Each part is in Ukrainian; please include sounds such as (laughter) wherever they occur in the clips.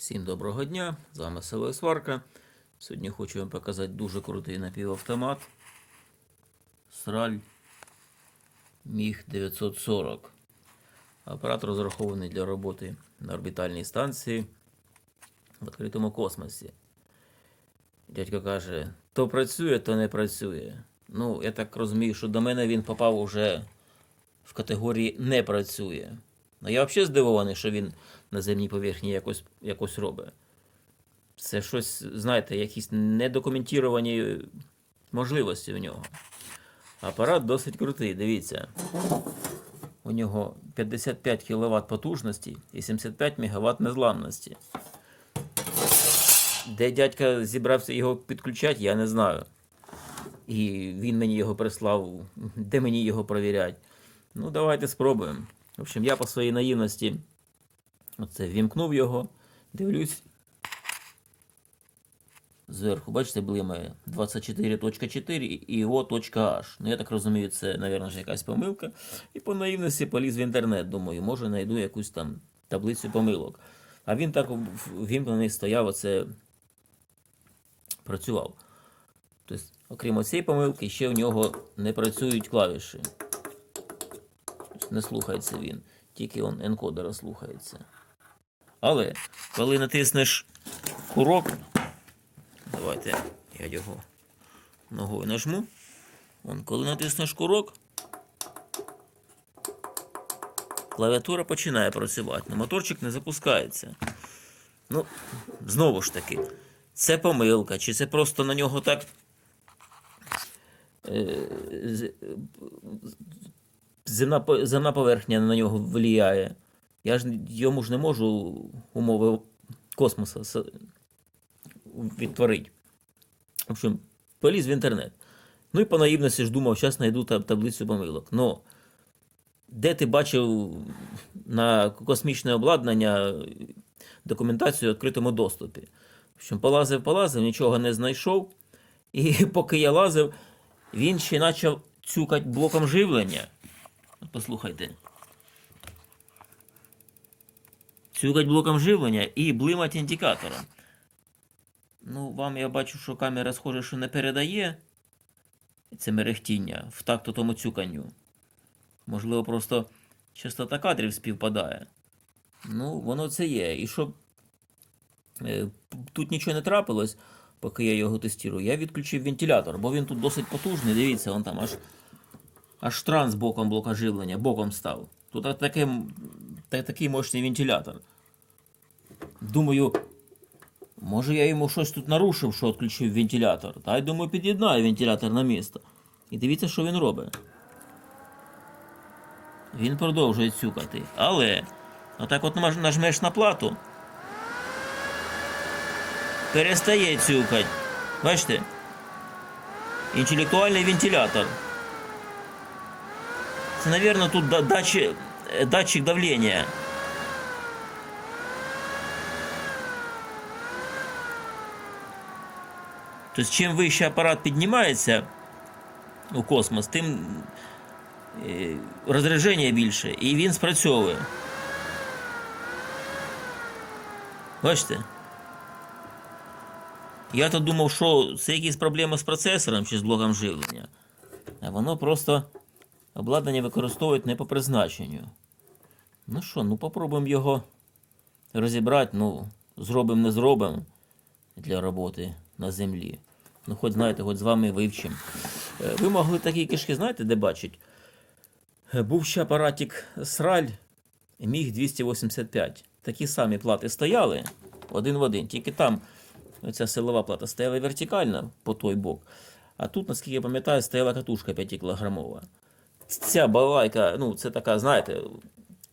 Всім доброго дня! З вами Село Сварка. Сьогодні хочу вам показати дуже крутий напівавтомат. Сраль Міг 940. Апарат розрахований для роботи на орбітальній станції в відкритому космосі. Дядько каже, то працює, то не працює. Ну, я так розумію, що до мене він попав уже в категорії не працює. Ну, я взагалі здивований, що він на земній поверхні якось, якось робить. Це щось, знаєте, якісь недокументовані можливості у нього. Апарат досить крутий, дивіться. У нього 55 кВт потужності і 75 МВт незламності. Де дядька зібрався його підключати, я не знаю. І він мені його прислав, де мені його провіряти. Ну, давайте спробуємо. В общем, я по своїй наївності оце вімкнув його, дивлюсь. Зверху, бачите, блимає 24.4 і його .h. Ну, я так розумію, це, мабуть, якась помилка. І по наївності поліз в інтернет. Думаю, може знайду якусь там таблицю помилок. А він так вімкнений стояв, оце працював. Тобто, окрім цієї помилки, ще в нього не працюють клавіші. Тобто Не слухається він, тільки он енкодера слухається. Але коли натиснеш курок, давайте я його ногою нажму. Вон, коли натиснеш курок, клавіатура починає працювати, але моторчик не запускається. Ну, знову ж таки, це помилка, чи це просто на нього так. е, земна, земна поверхня на нього впливає. Я ж йому ж не можу умови космосу відтворити. В общем, поліз в інтернет. Ну і по наївності ж думав, зараз знайду таблицю помилок. Но де ти бачив на космічне обладнання документацію в відкритому доступі? В общем, полазив, полазив, нічого не знайшов. І (laughs) поки я лазив, він ще почав цюкати блоком живлення. Послухайте. Цюкать блоком живлення і блимать індикатором. Ну, вам я бачу, що камера схоже, що не передає це мерехтіння в такту тому цюканню. Можливо, просто частота кадрів співпадає. Ну, воно це є. І щоб е, тут нічого не трапилось, поки я його тестую, я відключив вентилятор, бо він тут досить потужний. Дивіться, он там аж аж транс боком блока живлення, боком став. Тут таке, такий мощний вентилятор. Думаю, може я йому щось тут нарушив, що відключив вентилятор. Та й думаю, під'єднаю вентилятор на місто. І дивіться, що він робить. Він продовжує цюкати. Але отак от наж- нажмеш на плату. Перестає цюкать. Бачите? Інтелектуальний вентилятор. Це, наверное, тут да- датчик, э, датчик давления. То есть, чим вище апарат піднімається у космос, тим е, розрядження більше, і він спрацьовує. Бачите? Я то думав, що це якісь проблеми з процесором чи з блоком живлення. А воно просто обладнання використовують не по призначенню. Ну що, ну попробуємо його розібрати, ну, зробимо, не зробимо для роботи на землі. Ну, хоч знаєте, хоч з вами вивчимо. Е, Ви могли такі кишки, знаєте, де бачить? Е, Був ще апаратик Сраль Міг 285. Такі самі плати стояли один в один, тільки там ця силова плата стояла вертикально по той бок. А тут, наскільки я пам'ятаю, стояла катушка 5 кілограмова. Ця балайка, ну, це така, знаєте,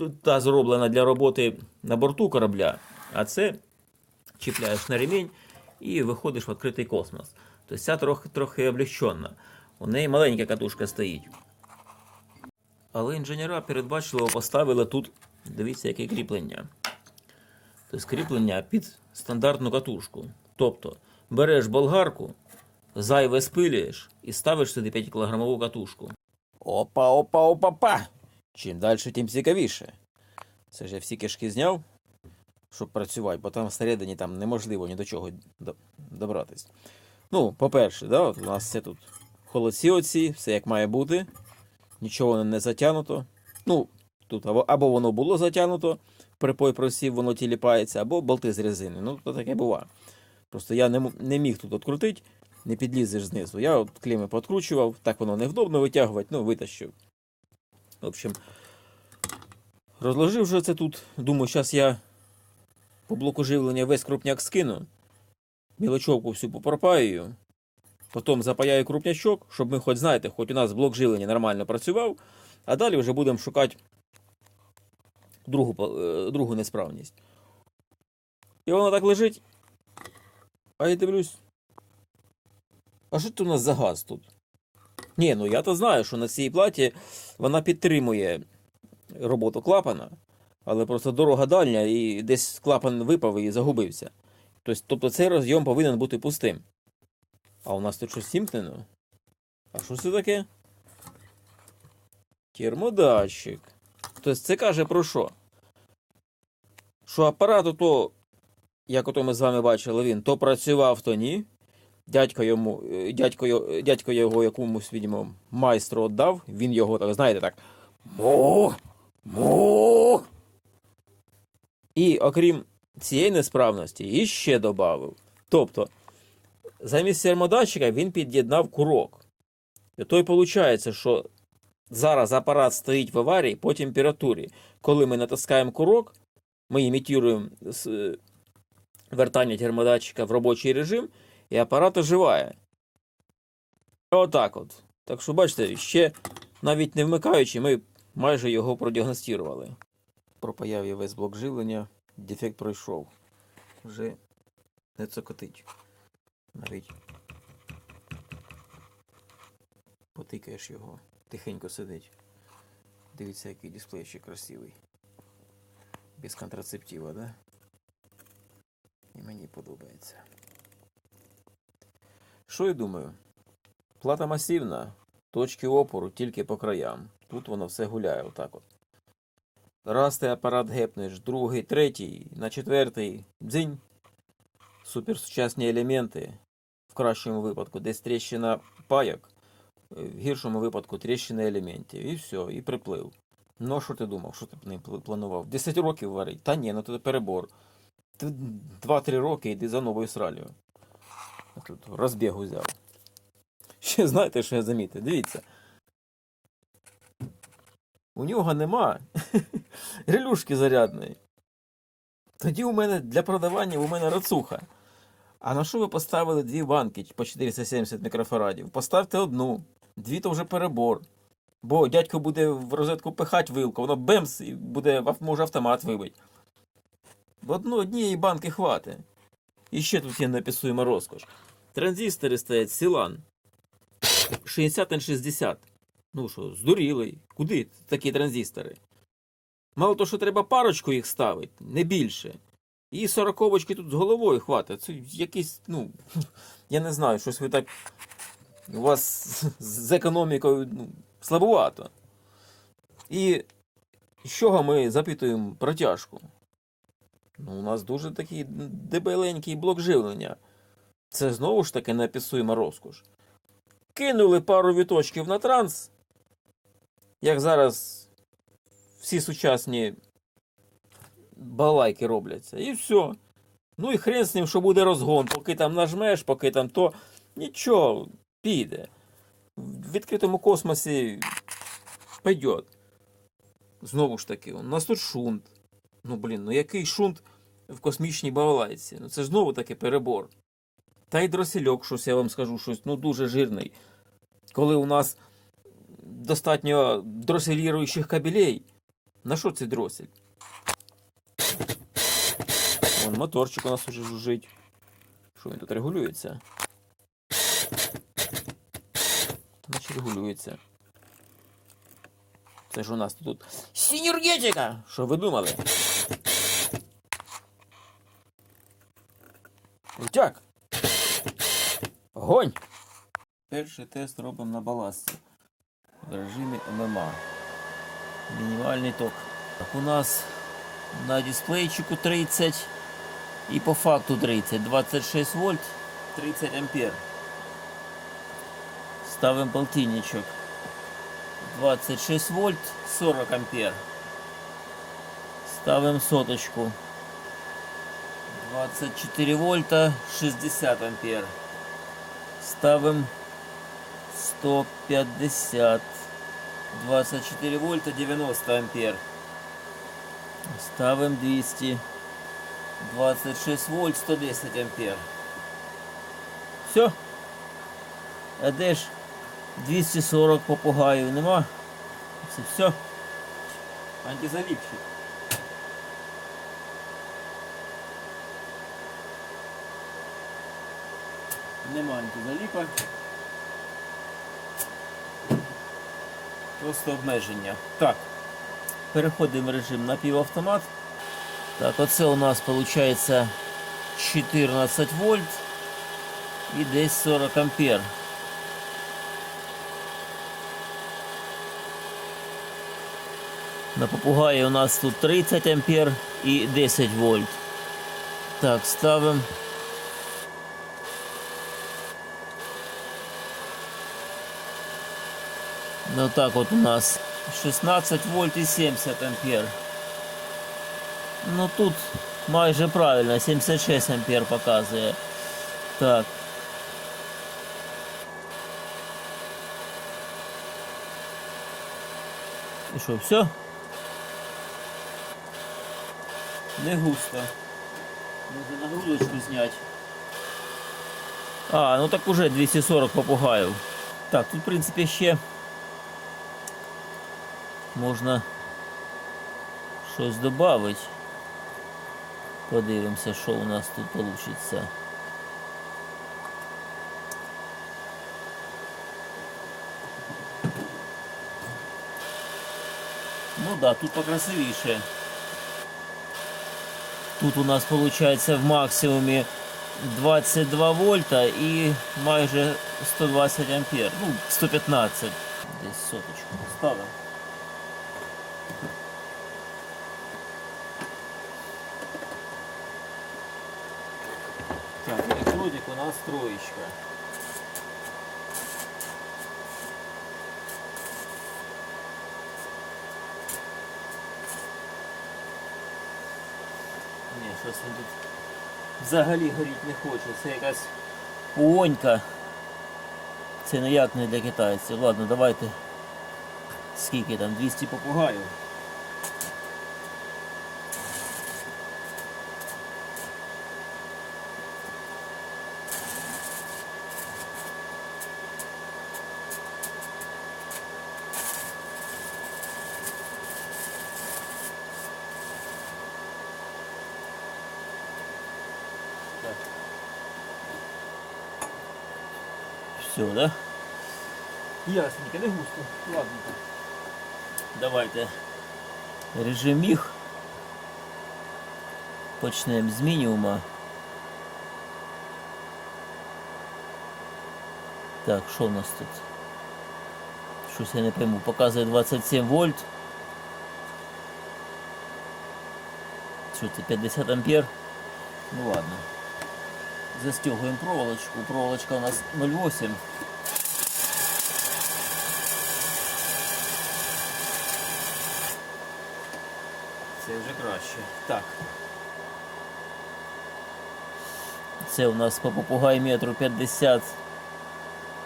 тут та зроблена для роботи на борту корабля, а це чіпляєш на ремінь і виходиш в відкритий космос. Тобто ця трохи, трохи облегчена. У неї маленька катушка стоїть. Але інженера передбачливо поставили тут, дивіться, яке кріплення. Тобто кріплення під стандартну катушку. Тобто береш болгарку, зайве спилюєш і ставиш сюди 5 кілограмову катушку. Опа, опа, опа, па. Чим далі, тим цікавіше. Це ж я всі кишки зняв. щоб працювати, бо там всередині там неможливо ні до чого до- добратись. Ну, по-перше, да, от у нас все тут холодці оці, все як має бути. Нічого не затягнуто. Ну, тут або, або воно було затягнуто, припой просів, воно тіліпається, або болти з резини. Ну, то таке буває. Просто я не, не міг тут відкрутити, не підлізеш знизу. Я от клеми подкручував, так воно невдобно витягувати, ну, витащив. В общем, розложив вже це тут. Думаю, зараз я по блоку живлення весь крупняк скину, мілочовку всю попропаюю, потім запаяю крупнячок, щоб ми хоч знаєте, хоч у нас блок живлення нормально працював, а далі вже будемо шукати другу, е, другу несправність. І воно так лежить. А я дивлюсь. А що тут у нас за газ тут? Ні, ну я то знаю, що на цій платі вона підтримує роботу клапана, але просто дорога дальня і десь клапан випав і загубився. Тобто, цей розйом повинен бути пустим. А у нас тут щось сімкнено? А що це таке? Термодатчик. Тобто це каже про що? Що апарат ото, як ото ми з вами бачили, він то працював, то ні. Дядько йому, е, дядько, дядько його якомусь, відомо, майстру віддав, він його так, знаєте, так. Мо! Мо! І окрім цієї несправності, іще додав. Тобто, замість термодатчика він під'єднав курок. І то й виходить, що зараз апарат стоїть в аварії по температурі. Коли ми натискаємо курок, ми імітуємо е, вертання термодатчика в робочий режим, і апарат оживає. Отак от. Так що, бачите, ще навіть не вмикаючи, ми майже його продіагностували. Пропаяв я весь блок живлення, дефект пройшов. Вже не цокотить. Навіть потикаєш його, тихенько сидить. Дивіться, який дисплей ще красивий. Без контрацептива, да? І мені подобається. Що я думаю? Плата масивна, точки опору тільки по краям. Тут воно все гуляє отак от. Раз ти апарат гепнеш, другий, третій, на четвертий дзинь. Суперсучасні елементи. В кращому випадку десь тріщина паяк, в гіршому випадку тріщина елементів. І все, і приплив. Ну, що ти думав, що ти пл- планував? 10 років варить? Та ні, ну це перебор. Ти 2-3 роки йди за новою сралью. Тут розбіг взяв. Ще знаєте, що я замітив? Дивіться. У нього нема (laughs) релюшки зарядної. Тоді у мене для продавання у мене рацуха. А на що ви поставили дві банки по 470 мікрофарадів? Поставте одну, дві то вже перебор. Бо дядько буде в розетку пихать вилку, воно бемс і буде, може автомат вибить. Одну однієї банки хватить. І ще тут є неописуема розкош. Транзистори стоять Сілан. 60 на 60. Ну що, здурілий. Куди такі транзистори? Мало того, що треба парочку їх ставити, не більше. І сороковочки тут з головою хватить. Це якийсь, ну, (laughs) я не знаю, щось ви так. У вас з економікою ну, слабувато. І з чого ми запитуємо протяжку? Ну, у нас дуже такий дебеленький блок живлення. Це знову ж таки неописуема розкош. Кинули пару віточків на транс, як зараз всі сучасні балайки робляться, і все. Ну і хрен з ним, що буде розгон, поки там нажмеш, поки там то. Нічого, піде. В відкритому космосі пойдет. Знову ж таки, у нас тут шунт. Ну, блін, ну який шунт в космічній балалайці? Ну це ж знову таки перебор. Та й дросельок, щось я вам скажу, щось ну дуже жирний. Коли у нас достатньо дроселіруючих кабелей, на що цей дросель? Вон моторчик у нас уже жужжить. Що він тут регулюється? Значить регулюється. Це ж у нас тут синергетика! Що ви думали? Крутяк! Огонь! Перший тест робимо на баласті. В режимі ММА. Мінімальний ток. Так у нас На дисплейчику 30 і по факту 30. 26 вольт, 30 ампер. Ставимо полтинничок. 26 вольт, 40 ампер. Ставим соточку. 24 вольта, 60 ампер. Ставим 150. 24 вольта, 90 ампер. Ставим 200. 26 вольт, 110 ампер. Все. А де ж 240 попугаїв нема? Все. Антизаліпчик. Нема антизаліпа. Просто обмеження. Так. Переходимо в режим напівавтомат. Так, оце у нас виходить 14 вольт і десь 40 ампер. На попугаї у нас тут 30 ампер і 10 вольт. Так, ставимо. Ну так вот у нас 16 вольт і 70 ампер. Ну тут майже правильно, 76 ампер показує. Так. І що, все? Не густо. Можна нагрузочку зняти. А, ну так уже 240 попугаїв. Так, тут в принципі ще можна щось додати. Подивимося, що у нас тут вийде. Ну да, тут покрасивіше. Тут у нас виходить в максимумі 22 вольта і майже 120 ампер. Ну, 115. Десь соточку поставимо. Электродик у нас троечка. Ні, щось він тут взагалі горіть не хоче. Це якась пуонька. Це ніяк не для китайців. Ладно, давайте. Скільки там? 200 попугаїв. Все, да? Ясненько, не густо. Ладненько. Давайте режим міг. Почнемо з мінімума. Так, що у нас тут? Щось я не пойму. Показує 27 вольт. Що це 50 ампер? Ну ладно. Застегиваем проволочку. Проволочка у нас 0,8. Це вже краще. Так. Це у нас по попугаю метру 50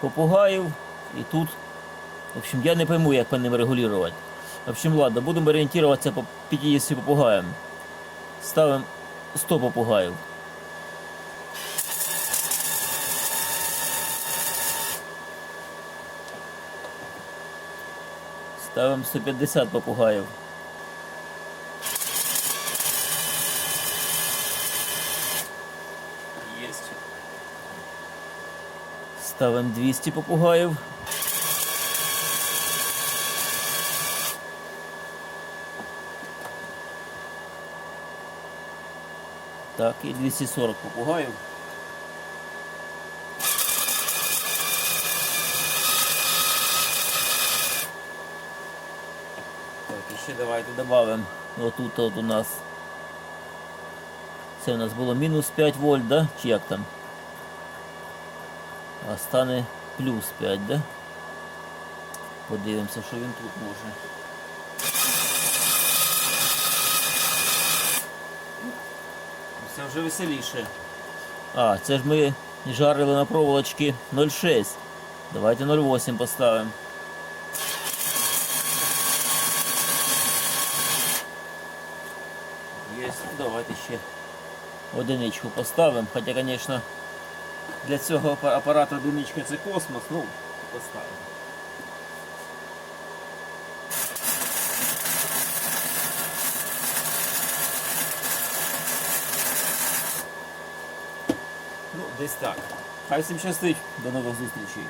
попугаїв. І тут, в общем, я не пойму, як по ним регулювати. В общем, ладно, будемо орієнтуватися по 50 попугаям. Ставимо 100 попугаїв. Ставимо 150 попугаїв. Єсть. Ставимо 200 попугаїв. Так, і 240 попугаїв. Ще давайте додамо. Отут от у нас Це у нас було мінус 5 вольт, да? Чи як там? А стане плюс 5, да? Подивимося, що він тут може. Це вже веселіше. А, це ж ми жарили на проволочці 0,6. Давайте 0,8 поставимо. Є, давайте ще одиничку поставимо. Хоча, звісно, для цього апа- апарата одиничка це космос, ну, поставимо. Ну, десь так. Хай всім щастить. До нових зустрічей.